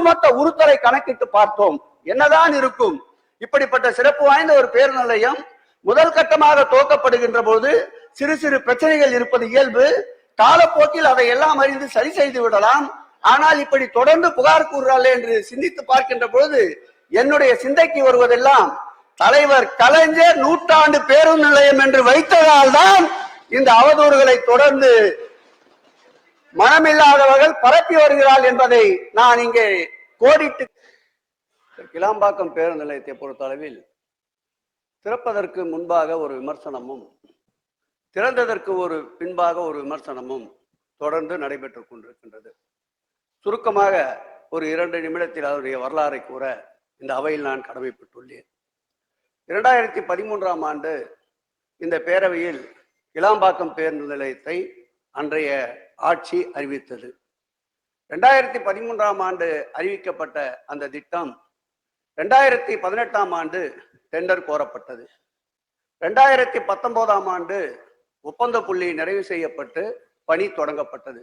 ஒட்டுமொத்த உருத்தலை கணக்கிட்டு பார்த்தோம். என்னதான் இருக்கும்? இப்படிப்பட்ட சிறப்பு வாய்ந்த ஒரு பேருந்து நிலையம் முதல் கட்டமாக துவக்கப்படுகின்ற போது சிறு சிறு பிரச்சனைகள் இருப்பது இயல்பு. காலப்போக்கில் அதை எல்லாம் அறிந்து சரி செய்து விடலாம். ஆனால் இப்படி தொடர்ந்து புகார் கூறுறாளே என்று சிந்தித்து பார்க்கின்ற பொழுது என்னுடைய சிந்தைக்கு வருவதெல்லாம் தலைவர் கலைஞர் நூற்றாண்டு பேருந்து நிலையம் என்று வைத்ததால் தான் இந்த அவதூறுகளை தொடர்ந்து மனமில்லாதவர்கள் பரப்பி வருகிறாள் என்பதை நான் இங்கே கோடிட்டு கிளாம்பாக்கம் பேருந்து நிலையத்தை பொறுத்தளவில் திறப்பதற்கு முன்பாக ஒரு விமர்சனமும் திறந்ததற்கு ஒரு பின்பாக ஒரு விமர்சனமும் தொடர்ந்து நடைபெற்றுக் கொண்டிருக்கின்றது. சுருக்கமாக ஒரு இரண்டு நிமிடத்தில் அதனுடைய வரலாறை கூற இந்த அவையில் நான் கடமைப்பட்டுள்ளேன். இரண்டாயிரத்தி பதிமூன்றாம் ஆண்டு இந்த பேரவையில் இளாம்பாக்கம் பேருந்து நிலையத்தை அன்றைய ஆட்சி அறிவித்தது. ரெண்டாயிரத்தி பதிமூன்றாம் ஆண்டு அறிவிக்கப்பட்ட அந்த திட்டம் ரெண்டாயிரத்தி பதினெட்டாம் ஆண்டு டெண்டர் கோரப்பட்டது. ரெண்டாயிரத்தி பத்தொன்பதாம் ஆண்டு ஒப்பந்த புள்ளி நிறைவு செய்யப்பட்டு பணி தொடங்கப்பட்டது.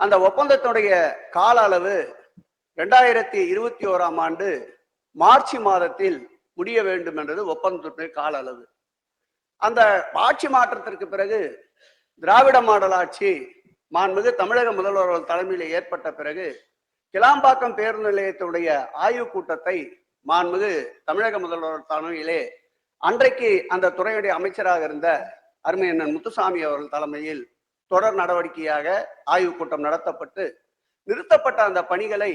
அந்த ஒப்பந்தத்துடைய கால அளவு ரெண்டாயிரத்தி இருபத்தி ஓராம் ஆண்டு மார்ச் மாதத்தில் முடிய வேண்டும் என்றது ஒப்பந்தத்துடைய கால அளவு. அந்த ஆட்சி மாற்றத்திற்கு பிறகு திராவிட மாடல் ஆட்சி மாண்புமிகு தமிழக முதல்வர் தலைமையில் ஏற்பட்ட பிறகு கிளாம்பாக்கம் பேருந்து நிலையத்துடைய ஆய்வுக் கூட்டத்தை மாண்புமிகு தமிழக முதல்வர் தலைமையிலே அன்றைக்கு அந்த துறையுடைய அமைச்சராக இருந்த அருமை அண்ணன் முத்துசாமி அவர்கள் தலைமையில் தொடர் நடவடிக்கையாக ஆய்வுக் கூட்டம் நடத்தப்பட்டு நிறுத்தப்பட்ட அந்த பணிகளை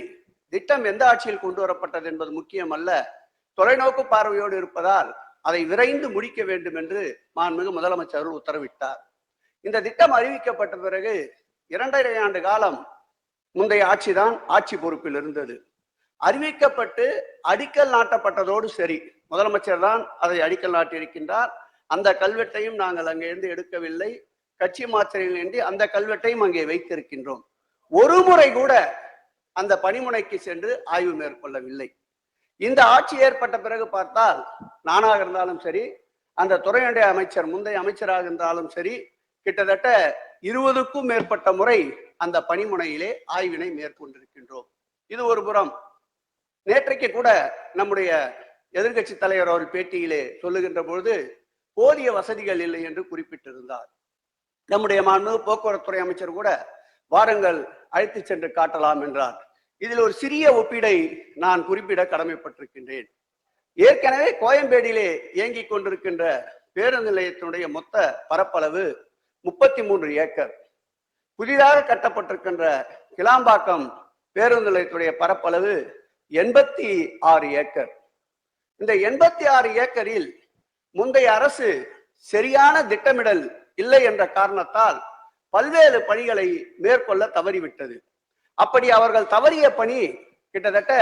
திட்டம் எந்த ஆட்சியில் கொண்டு வரப்பட்டது என்பது முக்கியம் அல்ல தொலைநோக்கு பார்வையோடு இருப்பதால் அதை விரைந்து முடிக்க வேண்டும் என்று மாண்புமிகு முதலமைச்சர் உத்தரவிட்டார். இந்த திட்டம் அறிவிக்கப்பட்ட பிறகு இரண்டரை ஆண்டு காலம் முந்தைய ஆட்சிதான் ஆட்சி பொறுப்பில் இருந்தது. அறிவிக்கப்பட்டு அடிக்கல் நாட்டப்பட்டதோடு சரி முதலமைச்சர் தான் அதை அடிக்கல் நாட்டியிருக்கின்றார். அந்த கல்வெட்டையும் நாங்கள் அங்கிருந்து எடுக்கவில்லை. கட்சி மாத்திரையின்றி அந்த கல்வெட்டையும் அங்கே வைத்திருக்கின்றோம். ஒரு முறை கூட அந்த பணிமுனைக்கு சென்று ஆய்வு மேற்கொள்ளவில்லை. இந்த ஆட்சி ஏற்பட்ட பிறகு பார்த்தால் நானாக இருந்தாலும் சரி அந்த துறையுடைய அமைச்சர் முந்தைய அமைச்சராக இருந்தாலும் சரி கிட்டத்தட்ட இருபதுக்கும் மேற்பட்ட முறை அந்த பணிமுனையிலே ஆய்வினை மேற்கொண்டிருக்கின்றோம். இது ஒரு புறம். நேற்றைக்கு கூட நம்முடைய எதிர்கட்சி தலைவர் அவர் பேட்டியிலே சொல்லுகின்ற பொழுது போதிய வசதிகள் இல்லை என்று குறிப்பிட்டிருந்தார். நம்முடைய மாண்பு போக்குவரத்துறை அமைச்சர் கூட வாருங்கள் அழைத்து சென்று காட்டலாம் என்றார். இதில் ஒரு சிறிய ஒப்பீடை நான் குறிப்பிட கடமைப்பட்டிருக்கின்றேன். ஏற்கனவே கோயம்பேடியிலே இயங்கிக் கொண்டிருக்கின்ற பேருந்து நிலையத்தினுடைய மொத்த பரப்பளவு முப்பத்தி மூன்று ஏக்கர். புதிதாக கட்டப்பட்டிருக்கின்ற கிளாம்பாக்கம் பேருந்து நிலையத்துடைய பரப்பளவு எண்பத்தி ஆறு ஏக்கர். இந்த எண்பத்தி ஆறு ஏக்கரில் முந்தைய அரசு சரியான திட்டமிடல் இல்லை என்ற காரணத்தால் பல்வேறு பணிகளை மேற்கொள்ள தவறிவிட்டது. அப்படி அவர்கள் தவறிய பணி கிட்டத்தட்ட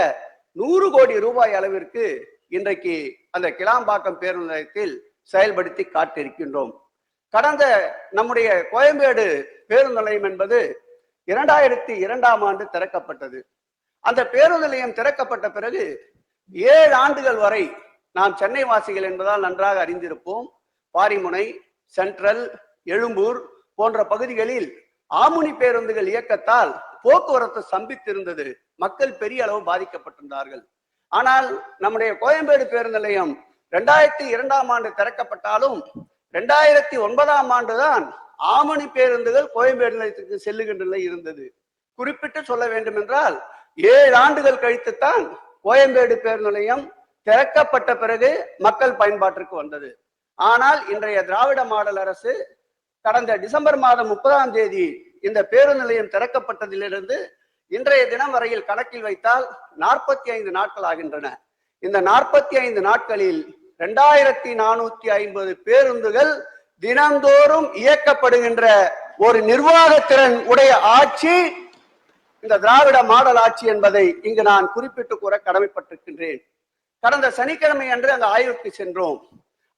நூறு கோடி ரூபாய் அளவிற்கு இன்றைக்கு அந்த கிளாம்பாக்கம் பேருந்து நிலையத்தில் செயல்படுத்தி காட்டியிருக்கின்றோம். கடந்த நம்முடைய கோயம்பேடு பேருந்து நிலையம் என்பது இரண்டாயிரத்தி இரண்டாம் ஆண்டு திறக்கப்பட்டது. அந்த பேருந்து நிலையம் திறக்கப்பட்ட பிறகு ஏழு ஆண்டுகள் வரை நாம் சென்னை வாசிகள் என்பதால் நன்றாக அறிந்திருப்போம். பாரிமுனை சென்ட்ரல் எழும்பூர் போன்ற பகுதிகளில் ஆமுனி பேருந்துகள் இயக்கத்தால் போக்குவரத்து சம்பித்திருந்தது மக்கள் பெரிய அளவு பாதிக்கப்பட்டிருந்தார்கள். ஆனால் நம்முடைய கோயம்பேடு பேருந்து நிலையம் ரெண்டாயிரத்தி இரண்டாம் ஆண்டு திறக்கப்பட்டாலும் ரெண்டாயிரத்தி ஒன்பதாம் ஆண்டுதான் ஆமணி பேருந்துகள் கோயம்பேடு நிலையத்துக்கு செல்லுகின்ற நிலை இருந்தது. குறிப்பிட்டு சொல்ல வேண்டும் என்றால் ஏழு ஆண்டுகள் கழித்துத்தான் கோயம்பேடு பேருந்து நிலையம் திறக்கப்பட்ட பிறகு மக்கள் பயன்பாட்டிற்கு வந்தது. ஆனால் இன்றைய திராவிட மாடல் அரசு கடந்த டிசம்பர் மாதம் முப்பதாம் தேதி இந்த பேருந்து நிலையம் திறக்கப்பட்டதிலிருந்து இன்றைய தினம் வரையில் கணக்கில் வைத்தால் நாற்பத்தி ஐந்து நாட்கள் ஆகின்றன. இந்த நாற்பத்தி ஐந்து நாட்களில் இரண்டாயிரத்தி நானூத்தி ஐம்பது பேருந்துகள் தினந்தோறும் இயக்கப்படுகின்ற ஒரு நிர்வாகத்திறன் உடைய ஆட்சி இந்த திராவிட மாடல் ஆட்சி என்பதை இங்கு நான் குறிப்பிட்டு கூற கடமைப்பட்டிருக்கின்றேன். கடந்த சனிக்கிழமை அன்று அந்த ஆய்வுக்கு சென்றோம்.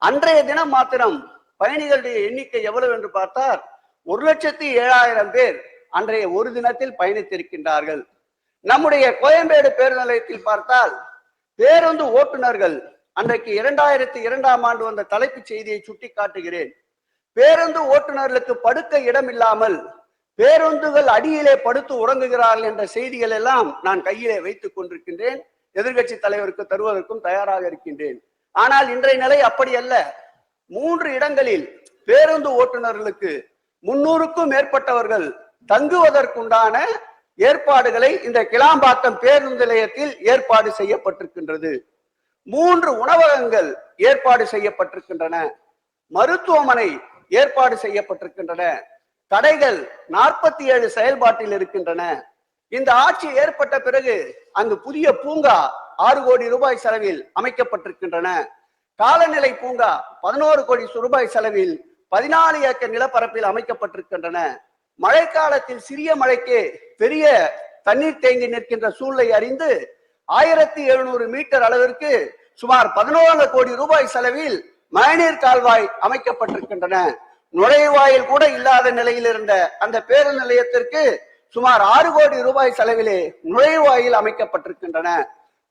அன்றைய தினம் மாத்திரம் பயணிகளுடைய எண்ணிக்கை எவ்வளவு என்று பார்த்தால் ஒரு லட்சத்தி ஏழாயிரம் பேர் அன்றைய ஒரு தினத்தில் பயணித்திருக்கின்றார்கள். நம்முடைய கோயம்பேடு பேருந்து நிலையத்தில் பார்த்தால் பேருந்து ஓட்டுநர்கள் அன்றைக்கு இரண்டாயிரத்தி இரண்டாம் ஆண்டு வந்த தலைப்புச் செய்தியை சுட்டி காட்டுகிறேன் பேருந்து ஓட்டுநர்களுக்கு படுக்க இடம் இல்லாமல் பேருந்துகள் அடியிலே படுத்து உறங்குகிறார்கள் என்ற செய்திகள் எல்லாம் நான் கையிலே வைத்துக் கொண்டிருக்கின்றேன். எதிர்க்கட்சி தலைவருக்கு தருவதற்கும் தயாராக இருக்கின்றேன். ஆனால் இன்றைய நிலை அப்படி அல்ல. மூன்று இடங்களில் பேருந்து ஓட்டுநர்களுக்கு முன்னூறுக்கும் மேற்பட்டவர்கள் தங்குவதற்குண்டான ஏற்பாடுகளை இந்த கிளாம்பாக்கம் பேருந்து நிலையத்தில் ஏற்பாடு செய்யப்பட்டிருக்கின்றது. மூன்று உணவகங்கள் ஏற்பாடு செய்யப்பட்டிருக்கின்றன. மருத்துவமனை ஏற்பாடு செய்யப்பட்டிருக்கின்றன. கடைகள் நாற்பத்தி ஏழு செயல்பாட்டில் இருக்கின்றன. இந்த ஆட்சி ஏற்பட்ட பிறகு அங்கு புதிய பூங்கா ஆறு கோடி ரூபாய் செலவில் அமைக்கப்பட்டிருக்கின்றன. காலநிலை பூங்கா பதினோரு கோடி ரூபாய் செலவில் பதினாலு ஏக்கர் நிலப்பரப்பில் அமைக்கப்பட்டிருக்கின்றன. மழைக்காலத்தில் சிறிய மழைக்கு பெரிய தண்ணீர் தேங்கி நிற்கின்ற சூழலை அறிந்து ஆயிரத்தி எழுநூறு மீட்டர் அளவிற்கு சுமார் பதினோரு கோடி ரூபாய் செலவில் மழைநீர் கால்வாய் அமைக்கப்பட்டிருக்கின்றன. நுழைவாயில் கூட இல்லாத நிலையில் இருந்த அந்த பேருந்து நிலையத்திற்கு சுமார் ஆறு கோடி ரூபாய் செலவிலே நுழைவாயில் அமைக்கப்பட்டிருக்கின்றன.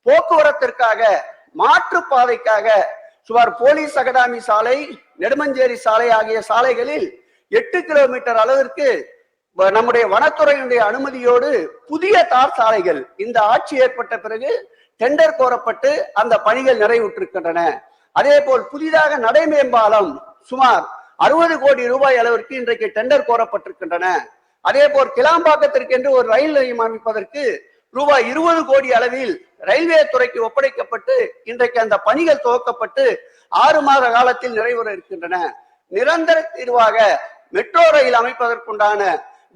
போக்குவரத்திற்காக மாற்றுப்பாதைக்காக சுமார் போலீஸ் அகடாமி சாலை நெடுமஞ்சேரி சாலை ஆகிய சாலைகளில் எட்டு கிலோமீட்டர் அளவிற்கு நம்முடைய வனத்துறையினுடைய அனுமதியோடு புதிய தார் சாலைகள் இந்த ஆட்சி ஏற்பட்ட பிறகு டெண்டர் கோரப்பட்டு அந்த பணிகள் நிறைவுற்றிருக்கின்றன. அதே போல் புதிதாக நடைமேம்பாலம் சுமார் அறுபது கோடி ரூபாய் அளவிற்கு இன்றைக்கு டெண்டர் கோரப்பட்டிருக்கின்றன. அதே போல் கிளாம்பாக்கத்திற்கு என்று ஒரு ரயில் நிலையம் அமைப்பதற்கு ரூபாய் இருபது கோடி அளவில் ரயில்வே துறைக்கு ஒப்படைக்கப்பட்டு இன்றைக்கு அந்த பணிகள் துவக்கப்பட்டு ஆறு மாத காலத்தில் நிறைவேற இருக்கின்றன. நிரந்தர தீர்வாக மெட்ரோ ரயில் அமைப்பதற்குண்டான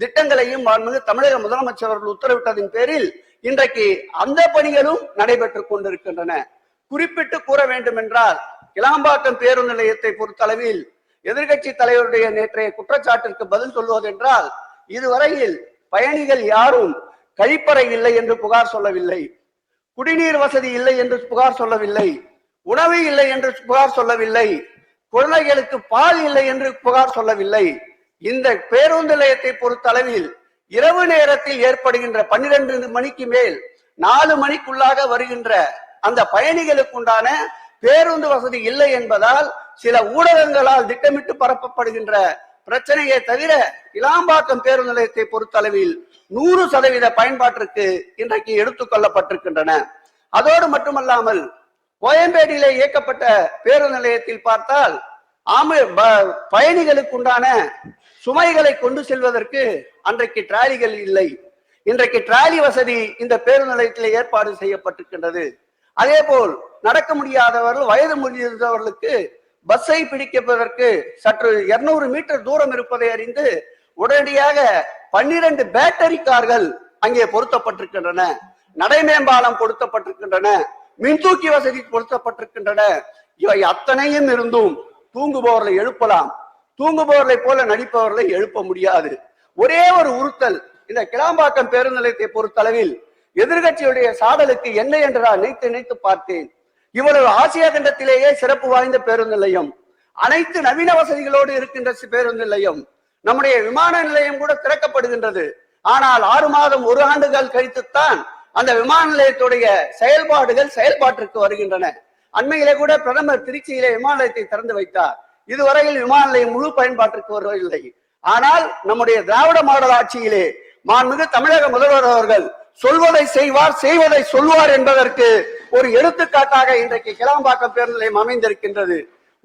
திட்டங்களையும் தமிழக முதலமைச்சர் அவர்கள் உத்தரவிட்டதின் பேரில் இன்றைக்கு அந்த பணிகளும் நடைபெற்றுக் கொண்டிருக்கின்றன. குறிப்பிட்டு கூற வேண்டும் என்றால் கிளாம்பாக்கம் பேருந்து நிலையத்தை பொறுத்தளவில் எதிர்க்கட்சி தலைவருடைய நேற்றைய குற்றச்சாட்டிற்கு பதில் சொல்வதென்றால் இதுவரையில் பயணிகள் யாரும் கழிப்பறை இல்லை என்று புகார் சொல்லவில்லை. குடிநீர் வசதி இல்லை என்று புகார் சொல்லவில்லை. உணவு இல்லை என்று புகார் சொல்லவில்லை. குழந்தைகளுக்கு பால் இல்லை என்று புகார் சொல்லவில்லை. இந்த பேருந்து நிலையத்தை பொறுத்தளவில் இரவு நேரத்தில் ஏற்படுகின்ற பன்னிரண்டு மணிக்கு மேல் நாலு மணிக்குள்ளாக வருகின்ற அந்த பயணிகளுக்குண்டான பேருந்து வசதி இல்லை என்பதால் சில ஊடகங்களால் திட்டமிட்டு பரப்பப்படுகின்ற பிரச்சனையை தவிர இளாம்பாக்கம் பேருந்து நிலையத்தை பொறுத்தளவில் நூறு சதவீத பயன்பாட்டிற்கு இன்றைக்கு எடுத்துக் கொள்ளப்பட்டிருக்கின்றன. அதோடு மட்டுமல்லாமல் கோயம்பேடியிலே இயக்கப்பட்ட பேருந்து நிலையத்தில் பார்த்தால் ஆம பயணிகளுக்கு உண்டான சுமைகளை கொண்டு செல்வதற்கு அன்றைக்கு டிராலிகள் இல்லை. இன்றைக்கு டிராலி வசதி இந்த பேருந்து நிலையத்தில் ஏற்பாடு செய்யப்பட்டிருக்கின்றது. அதே போல் நடக்க முடியாதவர்கள் வயது முடிந்தவர்களுக்கு பஸ்ஸை பிடிப்பதற்கு சற்று 200 மீட்டர் தூரம் இருப்பதை அறிந்து உடனடியாக பன்னிரண்டு பேட்டரி கார்கள் அங்கே பொருத்தப்பட்டிருக்கின்றன. நடைமேம்பாலம் பொருத்தப்பட்டிருக்கின்றன. மின்தூக்கி வசதி பொருத்தப்பட்டிருக்கின்றன. இவை அத்தனையும் இருந்தும் தூங்குபவர்களை எழுப்பலாம். தூங்குபவர்களை போல நடிப்பவர்களை எழுப்ப முடியாது. ஒரே ஒரு உறுத்தல் இந்த கிளாம்பாக்கம் பேருந்து நிலையத்தை பொறுத்தளவில் எதிர்கட்சியுடைய சாடலுக்கு என்ன என்றா நினைத்து நினைத்து பார்த்தேன். இவ்வளவு ஆசியா கண்டத்திலேயே சிறப்பு வாய்ந்த பேருந்து நிலையம். அனைத்து நவீன வசதிகளோடு இருக்கின்ற பேருந்து நிலையம். நம்முடைய விமான நிலையம் கூட திறக்கப்படுகின்றது. ஆனால் ஆறு மாதம் ஒரு ஆண்டுகள் கழித்துத்தான் அந்த விமான நிலையத்துடைய செயல்பாடுகள் செயல்பாட்டிற்கு வருகின்றன. அண்மையிலே கூட பிரதமர் திருச்சியிலே விமான நிலையத்தை திறந்து வைத்தார். இதுவரையில் விமான நிலையம் முழு பயன்பாட்டிற்கு வருவதில்லை. ஆனால் நம்முடைய திராவிட மாடல் ஆட்சியிலே மாண்புமிகு தமிழக முதல்வர் அவர்கள் சொல்வதை செய்வார் செய்வதை சொல்வார் என்பதற்கு ஒரு எடுத்துக்காட்டாக இன்றைக்கு கிளாம்பாக்கம் பேருந்து நிலையம் அமைந்திருக்கின்றது.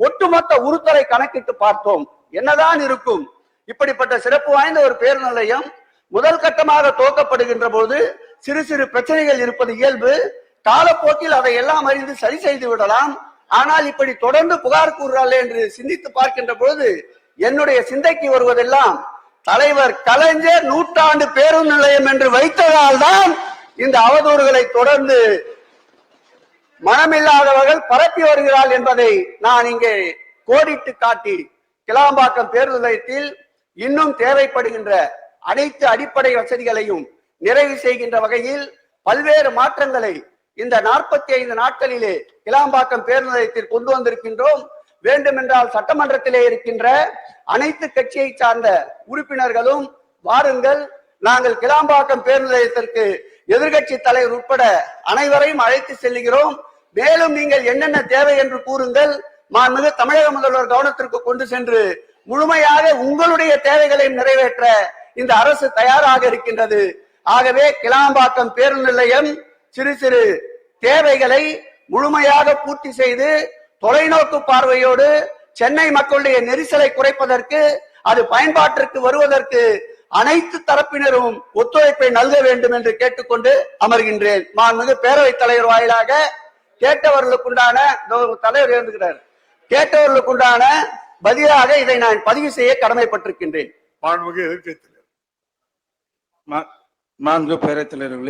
ஒட்டுமொத்த உறுத்தலை கணக்கிட்டு பார்த்தோம். என்னதான் இருக்கும்? இப்படிப்பட்ட சிறப்பு வாய்ந்த ஒரு பேருந்து நிலையம் முதல் கட்டமாக துவக்கப்படுகின்ற போது சிறு சிறு பிரச்சனைகள் இருப்பது இயல்பு. காலப்போக்கில் அதை எல்லாம் அறிந்து சரி செய்து விடலாம். ஆனால் இப்படி தொடர்ந்து புகார் கூறுறாளே என்று சிந்தித்து பார்க்கின்ற பொழுது என்னுடைய சிந்தைக்கு வருவதெல்லாம் தலைவர் கலைஞர் நூற்றாண்டு பேருந்து நிலையம் என்று வைத்ததால் தான் இந்த அவதூறுகளை தொடர்ந்து மனமில்லாதவர்கள் பரப்பி வருகிறாள் என்பதை நான் இங்கே கோடிட்டு காட்டி கிளாம்பாக்கம் பேருந்து நிலையத்தில் இன்னும் தேவைப்படுகின்ற அனைத்து அடிப்படை வசதிகளையும் நிறைவு செய்கின்ற வகையில் பல்வேறு மாற்றங்களை இந்த நாற்பத்தி ஐந்து நாட்களிலே கிளாம்பாக்கம் பேருந்து நிலையத்தில் கொண்டு வந்திருக்கின்றோம். வேண்டுமென்றால் சட்டமன்றத்திலே இருக்கின்ற அனைத்து கட்சியை சார்ந்த உறுப்பினர்களும் வாருங்கள். நாங்கள் கிளாம்பாக்கம் பேருந்து நிலையத்திற்கு எதிர்கட்சி தலைவர் உட்பட அனைவரையும் அழைத்து செல்லுகிறோம் மேலும் நீங்கள் என்னென்ன தேவை என்று கூறுங்கள். மாண்புமிகு தமிழக முதல்வர் கவனத்திற்கு கொண்டு சென்று முழுமையாக உங்களுடைய தேவைகளை நிறைவேற்ற இந்த அரசு தயாராக இருக்கின்றது. ஆகவே கிளாம்பாக்கம் பேருந்து நிலையம் சிறு சிறு தேவைகளை முழுமையாக பூர்த்தி செய்து தொலைநோக்கு பார்வையோடு சென்னை மக்களுடைய நெரிசலை குறைப்பதற்கு அது பயன்பாட்டிற்கு வருவதற்கு அனைத்து தரப்பினரும் ஒத்துழைப்பை நல்க வேண்டும் என்று கேட்டுக்கொண்டு அமர்கின்றேன். மாண்புமிகு பேரவைத் தலைவர் வாயிலாக கேட்டவர்களுக்குண்டான தலைவர் இருந்துகிறார் கேட்டவர்களுக்குண்டான பதிலாக இதை நான் பதிவு செய்ய கடமைப்பட்டிருக்கின்றேன். மாண்புமிகு எதிர்க்கட்சி மாண்பு பேரவைத் தலைவர்களே.